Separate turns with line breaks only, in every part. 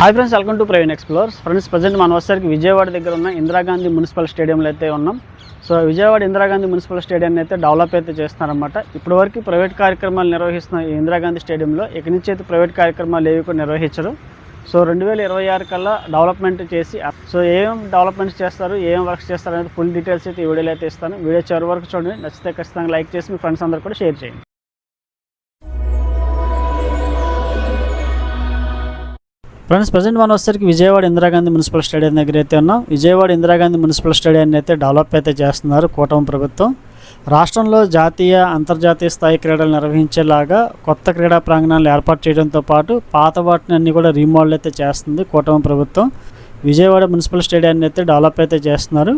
Hi friends welcome to Praveen explores. Friends present మనం వచ్చేసరికి విజయవాడ దగ్గర ఉన్న ఇందిరాగాంధీ మున్సిపల్ స్టేడియంలో అయితే ఉన్నాం. సో విజయవాడ ఇందిరాగాంధీ మున్సిపల్ స్టేడియాన్ని అయితే డెవలప్ అయితే చేస్తున్నారన్నమాట. ఇప్పటివరకు ప్రైవేట్ కార్యక్రమాలు నిర్వహిస్తున్న ఈ ఇందిరాగాంధీ స్టేడియంలో ఇక నుంచి అయితే ప్రైవేట్ కార్యక్రమాలు ఏవి కూడా నిర్వహించరు. సో రెండు వేల ఇరవై ఆరు కల్లా డెవలప్మెంట్ చేసి సో ఏం డెవలప్మెంట్స్ చేస్తారు ఏం వర్క్స్ చేస్తారు అనేది ఫుల్ డీటెయిల్స్ అయితే ఈ వీడియోలో అయితే ఇస్తాను. వీడియో చివరి వరకు చూడండి. నచ్చితే ఖచ్చితంగా లైక్ చేసి మీ ఫ్రెండ్స్ అందరు కూడా షేర్ చేయండి. ఫ్రెండ్స్ ప్రజెంట్ మనం వచ్చేసరికి విజయవాడ ఇందిరాగాంధీ మున్సిపల్ స్టేడియం దగ్గర అయితే ఉన్నాం. విజయవాడ ఇందిరాగాంధీ మున్సిపల్ స్టేడియాన్ని అయితే డెవలప్ అయితే చేస్తున్నారు కూటమి ప్రభుత్వం. రాష్ట్రంలో జాతీయ అంతర్జాతీయ స్థాయి క్రీడలు నిర్వహించేలాగా కొత్త క్రీడా ప్రాంగణాలు ఏర్పాటు చేయడంతో పాటు పాత వాటిని అన్ని కూడా రీమోడల్ అయితే చేస్తుంది కూటమి ప్రభుత్వం. విజయవాడ మున్సిపల్ స్టేడియాన్ని అయితే డెవలప్ అయితే చేస్తున్నారు.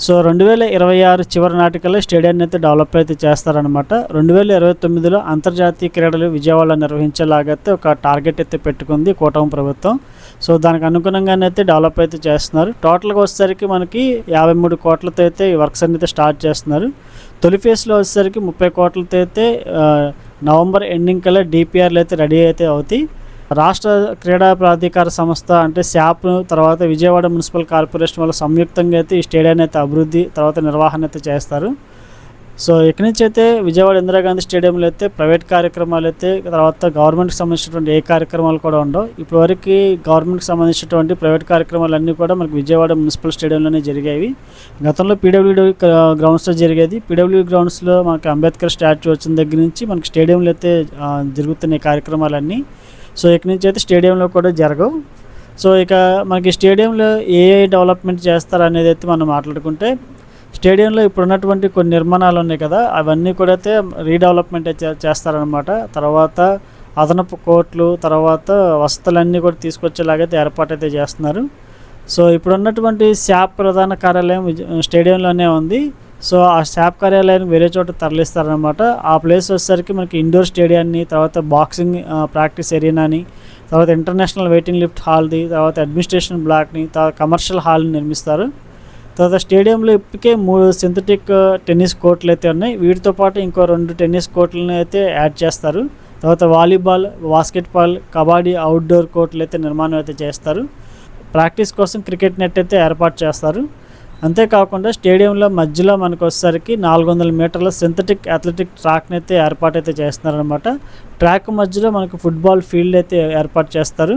సో రెండు వేల ఇరవై ఆరు చివరి నాటికల్లో స్టేడియాన్ని అయితే డెవలప్ అయితే చేస్తారనమాట రెండు వేల ఇరవై తొమ్మిదిలో అంతర్జాతీయ క్రీడలు విజయవాడలో నిర్వహించేలాగైతే ఒక టార్గెట్ అయితే పెట్టుకుంది కూటమి ప్రభుత్వం. సో దానికి అనుగుణంగానే అయితే డెవలప్ అయితే చేస్తున్నారు. టోటల్గా వచ్చేసరికి మనకి యాభై మూడు కోట్లతో అయితే ఈ వర్క్స్ అన్ని అయితే స్టార్ట్ చేస్తున్నారు. తొలి ఫేజ్లో వచ్చేసరికి ముప్పై కోట్లతో అయితే నవంబర్ ఎండింగ్ కల్లా డిపిఆర్లు అయితే రెడీ అయితే అవుతాయి. రాష్ట్ర క్రీడా ప్రాధికార సంస్థ అంటే శాప్ తర్వాత విజయవాడ మున్సిపల్ కార్పొరేషన్ వాళ్ళు సంయుక్తంగా అయితే ఈ స్టేడియాన్ని అయితే అభివృద్ధి తర్వాత నిర్వహణ అయితే చేస్తారు. సో ఇక్కడి నుంచి అయితే విజయవాడ ఇందిరాగాంధీ స్టేడియంలో అయితే ప్రైవేట్ కార్యక్రమాలు అయితే తర్వాత గవర్నమెంట్కి సంబంధించినటువంటి ఏ కార్యక్రమాలు కూడా ఉండవు. ఇప్పటివరకు గవర్నమెంట్కి సంబంధించినటువంటి ప్రైవేట్ కార్యక్రమాలు అన్నీ కూడా మనకి విజయవాడ మున్సిపల్ స్టేడియంలోనే జరిగేవి గతంలో పీడబ్ల్యూడీ గ్రౌండ్స్లో జరిగేది. పీడబ్ల్యూ గ్రౌండ్స్లో మనకి అంబేద్కర్ స్టాచ్యూ వచ్చిన దగ్గర నుంచి మనకి స్టేడియంలో అయితే జరుగుతున్న కార్యక్రమాలన్నీ సో ఇక నుంచి అయితే స్టేడియంలో కూడా జరగవు. సో ఇక మనకి స్టేడియంలో ఏ డెవలప్మెంట్ చేస్తారు అనేది అయితే మనం మాట్లాడుకుంటే స్టేడియంలో ఇప్పుడు ఉన్నటువంటి కొన్ని నిర్మాణాలు ఉన్నాయి కదా అవన్నీ కూడా అయితే రీడెవలప్మెంట్ అయితే చేస్తారనమాట తర్వాత అదనపు కోట్లు తర్వాత వసతులన్నీ కూడా తీసుకొచ్చేలాగైతే ఏర్పాటు అయితే చేస్తున్నారు. సో ఇప్పుడు ఉన్నటువంటి శాప్ ప్రధాన కార్యాలయం స్టేడియంలోనే ఉంది. సో ఆ స్టాప్ కార్యాలయాన్ని వేరే చోట తరలిస్తారనమాట ఆ ప్లేస్ వచ్చేసరికి మనకి ఇండోర్ స్టేడియాన్ని తర్వాత బాక్సింగ్ ప్రాక్టీస్ ఏరియాని తర్వాత ఇంటర్నేషనల్ వెయిటింగ్ లిఫ్ట్ హాల్ది తర్వాత అడ్మినిస్ట్రేషన్ బ్లాక్ని తర్వాత కమర్షియల్ హాల్ని నిర్మిస్తారు. తర్వాత స్టేడియంలో ఇప్పటికే మూడు సింథటిక్ టెన్నిస్ కోర్టులు అయితే ఉన్నాయి. వీటితో పాటు ఇంకో రెండు టెన్నిస్ కోర్టులను అయితే యాడ్ చేస్తారు. తర్వాత వాలీబాల్ బాస్కెట్బాల్ కబడ్డీ అవుట్డోర్ కోర్టులు అయితే నిర్మాణం అయితే చేస్తారు. ప్రాక్టీస్ కోసం క్రికెట్ నెట్ అయితే ఏర్పాటు చేస్తారు. అంతేకాకుండా స్టేడియంలో మధ్యలో మనకు వచ్చేసరికి నాలుగు వందల మీటర్ల సింథటిక్ అథ్లెటిక్ ట్రాక్ని అయితే ఏర్పాటు అయితే చేస్తున్నారనమాట ట్రాక్ మధ్యలో మనకు ఫుట్బాల్ ఫీల్డ్ అయితే ఏర్పాటు చేస్తారు.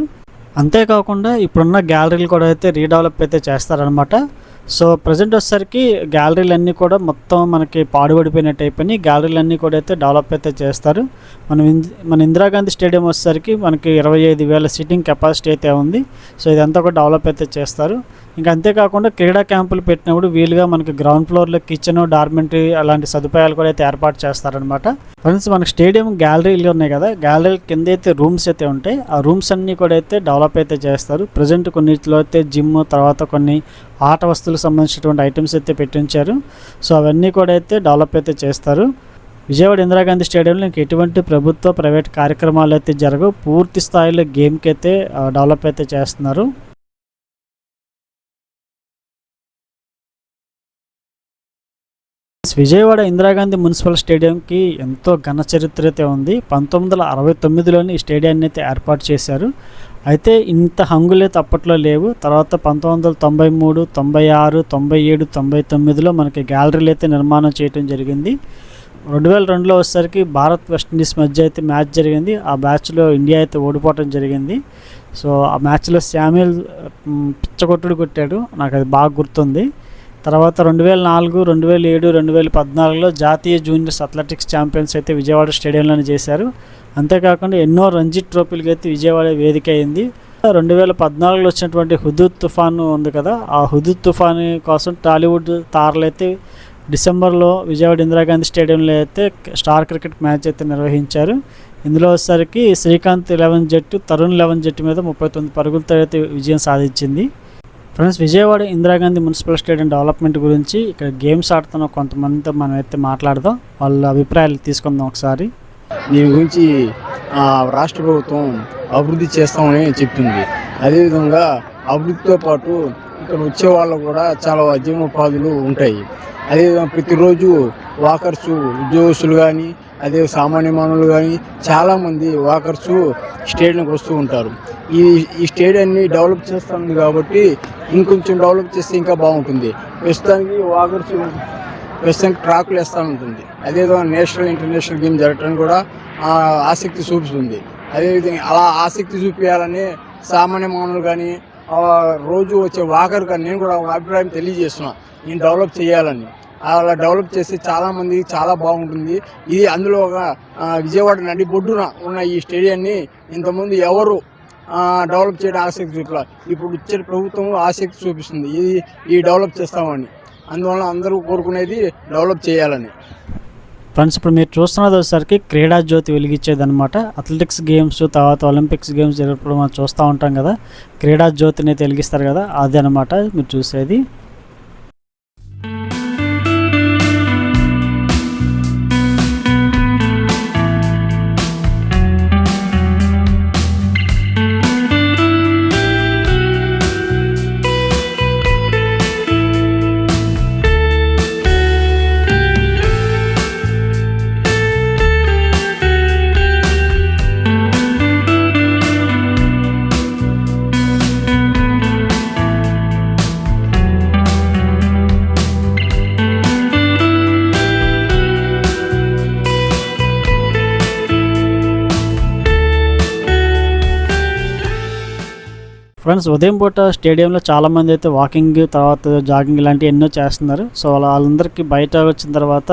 అంతేకాకుండా ఇప్పుడున్న గ్యాలరీలు కూడా అయితే రీడెవలప్ అయితే చేస్తారనమాట సో ప్రజెంట్ వచ్చేసరికి గ్యాలరీలు అన్నీ కూడా మొత్తం మనకి పాడుబడిపోయినట్టు అయిపోయినాయి గ్యాలరీలన్నీ కూడా అయితే డెవలప్ అయితే చేస్తారు. మనం మన ఇందిరాగాంధీ స్టేడియం వచ్చేసరికి మనకి ఇరవై ఐదు వేల సీటింగ్ కెపాసిటీ అయితే ఉంది. సో ఇదంతా కూడా డెవలప్ అయితే చేస్తారు. ఇంకా అంతేకాకుండా క్రీడా క్యాంపులు పెట్టినప్పుడు వీలుగా మనకి గ్రౌండ్ ఫ్లోర్లో కిచెన్ డార్మెంటరీ అలాంటి సదుపాయాలు కూడా అయితే ఏర్పాటు చేస్తారనమాట ఫ్రెండ్స్ మనకి స్టేడియం గ్యాలరీలు ఉన్నాయి కదా గ్యాలరీ కింద అయితే రూమ్స్ అయితే ఉంటాయి. ఆ రూమ్స్ అన్నీ కూడా అయితే డెవలప్ అయితే చేస్తారు. ప్రజెంట్ కొన్నిటిలో అయితే జిమ్ తర్వాత కొన్ని ఆట వస్తువులకు సంబంధించినటువంటి ఐటమ్స్ అయితే పెట్టించారు. సో అవన్నీ కూడా అయితే డెవలప్ అయితే చేస్తారు. విజయవాడ ఇందిరాగాంధీ స్టేడియంలో ఇంక ఎటువంటి ప్రభుత్వ ప్రైవేట్ కార్యక్రమాలు అయితే జరగవు. పూర్తి స్థాయిలో గేమ్కి అయితే డెవలప్ అయితే చేస్తున్నారు. విజయవాడ ఇందిరాగాంధీ మున్సిపల్ స్టేడియంకి ఎంతో ఘన చరిత్ర అయితే ఉంది. పంతొమ్మిది వందల అరవై తొమ్మిదిలోని ఈ స్టేడియాన్ని అయితే ఏర్పాటు చేశారు. అయితే ఇంత హంగులైతే అప్పట్లో లేవు. తర్వాత పంతొమ్మిది వందల తొంభై మూడు తొంభై ఆరు తొంభై ఏడు తొంభై తొమ్మిదిలో మనకి గ్యాలరీలు అయితే నిర్మాణం చేయడం జరిగింది. రెండు వేల రెండులో వచ్చేసరికి భారత్ వెస్టిండీస్ మధ్య అయితే మ్యాచ్ జరిగింది. ఆ మ్యాచ్లో ఇండియా అయితే ఓడిపోవడం జరిగింది. సో ఆ మ్యాచ్లో శామ్యుల్ పిచ్చగొట్టుడు కొట్టాడు. నాకు అది బాగా గుర్తుంది. తర్వాత రెండు వేల నాలుగు రెండు వేల ఏడు రెండు వేల పద్నాలుగులో జాతీయ జూనియర్స్ అథ్లెటిక్స్ ఛాంపియన్స్ అయితే విజయవాడ స్టేడియంలోనే చేశారు. అంతేకాకుండా ఎన్నో రంజీ ట్రోఫీలకి అయితే విజయవాడ వేదిక అయింది. రెండు వేల పద్నాలుగులో వచ్చినటువంటి హుదూద్ తుఫాను ఉంది కదా ఆ హుదూద్ తుఫాన్ కోసం టాలీవుడ్ తారలు అయితే డిసెంబర్లో విజయవాడ ఇందిరాగాంధీ స్టేడియంలో అయితే స్టార్ క్రికెట్ మ్యాచ్ అయితే నిర్వహించారు. ఇందులో వచ్చేసరికి శ్రీకాంత్ లెవెన్ జట్టు తరుణ్ లెవెన్ జట్టు మీద ముప్పై తొమ్మిది పరుగులతో అయితే విజయం సాధించింది. Friends Vijayawada Indira Gandhi municipal stadium development గురించి ఇక్కడ గేమ్స్ ఆడుతున్న కొంతమందితో మనం అయితే మాట్లాడదాం. వాళ్ళ అభిప్రాయాలు తీసుకుందాం ఒకసారి.
దీని గురించి రాష్ట్ర ప్రభుత్వం అభివృద్ధి చేస్తామని చెప్తుంది అదేవిధంగా అభివృద్ధితో పాటు ఇక్కడ వచ్చే వాళ్ళు కూడా చాలా జీవనోపాధులు ఉంటాయి. అదే ప్రతిరోజు వాకర్స్ ఉద్యోగస్తులు కానీ అదే సామాన్య మానవులు కానీ చాలామంది వాకర్స్ స్టేడియంకి వస్తూ ఉంటారు. ఈ ఈ స్టేడియాన్ని డెవలప్ చేస్తుంది కాబట్టి ఇంకొంచెం డెవలప్ చేస్తే ఇంకా బాగుంటుంది. ప్రస్తుతానికి వాకర్స్ ప్రస్తుతానికి ట్రాక్లు వేస్తూ ఉంటుంది. అదేవిధంగా నేషనల్ ఇంటర్నేషనల్ గేమ్ జరగడానికి కూడా ఆసక్తి చూపుతుంది అదేవిధంగా అలా ఆసక్తి చూపించాలని సామాన్య మానవులు కానీ రోజు వచ్చే వాకర్ కానీ నేను కూడా ఒక అభిప్రాయం తెలియజేస్తున్నా. నేను డెవలప్ చేయాలని. అలా డెవలప్ చేస్తే చాలామంది చాలా బాగుంటుంది. ఇది అందులో ఒక విజయవాడ నడి బొడ్డున ఉన్న ఈ స్టేడియాన్ని ఇంతకుముందు ఎవరు డెవలప్ చేయడం ఆసక్తి చూపల. ఇప్పుడు ఇచ్చే ప్రభుత్వం ఆసక్తి చూపిస్తుంది. ఇది ఈ డెవలప్ చేస్తామని. అందువల్ల అందరూ కోరుకునేది డెవలప్ చేయాలని.
ఫ్రెండ్స్ ఇప్పుడు మీరు చూస్తున్నది ఒకసారికి క్రీడా జ్యోతి వెలిగించేదనమాట అథ్లెటిక్స్ గేమ్స్ తర్వాత ఒలింపిక్స్ గేమ్స్ జరిగినప్పుడు మనం చూస్తూ ఉంటాం కదా క్రీడా జ్యోతిని వెలిగిస్తారు కదా అదే అనమాట మీరు చూసేది. ఫ్రెండ్స్ ఉదయం పూట స్టేడియంలో చాలామంది అయితే వాకింగ్ తర్వాత జాగింగ్ ఇలాంటివి ఎన్నో చేస్తున్నారు. సో అలా వాళ్ళందరికీ బయట వచ్చిన తర్వాత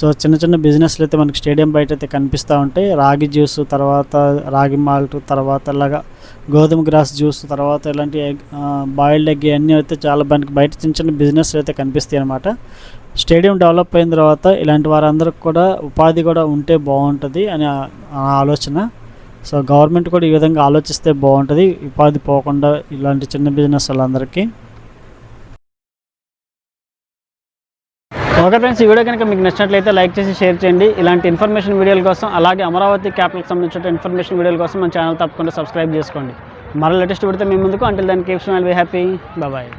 సో చిన్న చిన్న బిజినెస్లు అయితే మనకి స్టేడియం బయట అయితే కనిపిస్తూ ఉంటాయి. రాగి జ్యూస్ తర్వాత రాగి మాల్ట్ తర్వాత ఇలాగా గోధుమ గ్రాస్ జ్యూస్ తర్వాత ఇలాంటి ఎగ్ బాయిల్డ్ ఎగ్ అన్నీ అయితే చాలా మనకి బయట చిన్న చిన్న బిజినెస్లు అయితే కనిపిస్తాయి అనమాట స్టేడియం డెవలప్ అయిన తర్వాత ఇలాంటి వారందరికి కూడా ఉపాధి కూడా ఉంటే బాగుంటుంది అని ఆలోచన. సో గవర్నమెంట్ కూడా ఈ విధంగా ఆలోచిస్తే బాగుంటుంది. ఉపాధి పోకుండా ఇలాంటి చిన్న బిజినెస్ వాళ్ళందరికీ. ఓకే ఫ్రెండ్స్ ఈ వీడియో కనుక మీకు నచ్చినట్లయితే లైక్ చేసి షేర్ చేయండి. ఇలాంటి ఇన్ఫర్మేషన్ వీడియోల కోసం అలాగే అమరావతి క్యాపిటల్కి సంబంధించిన ఇన్ఫర్మేషన్ వీడియోల కోసం మన ఛానల్ తప్పకుండా సబ్స్క్రైబ్ చేసుకోండి. మరో లేటెస్ట్ పెడితే మీ ముందుకు. అంటే దానికి కేప్స్ బీ హ్యాపీ బాయ్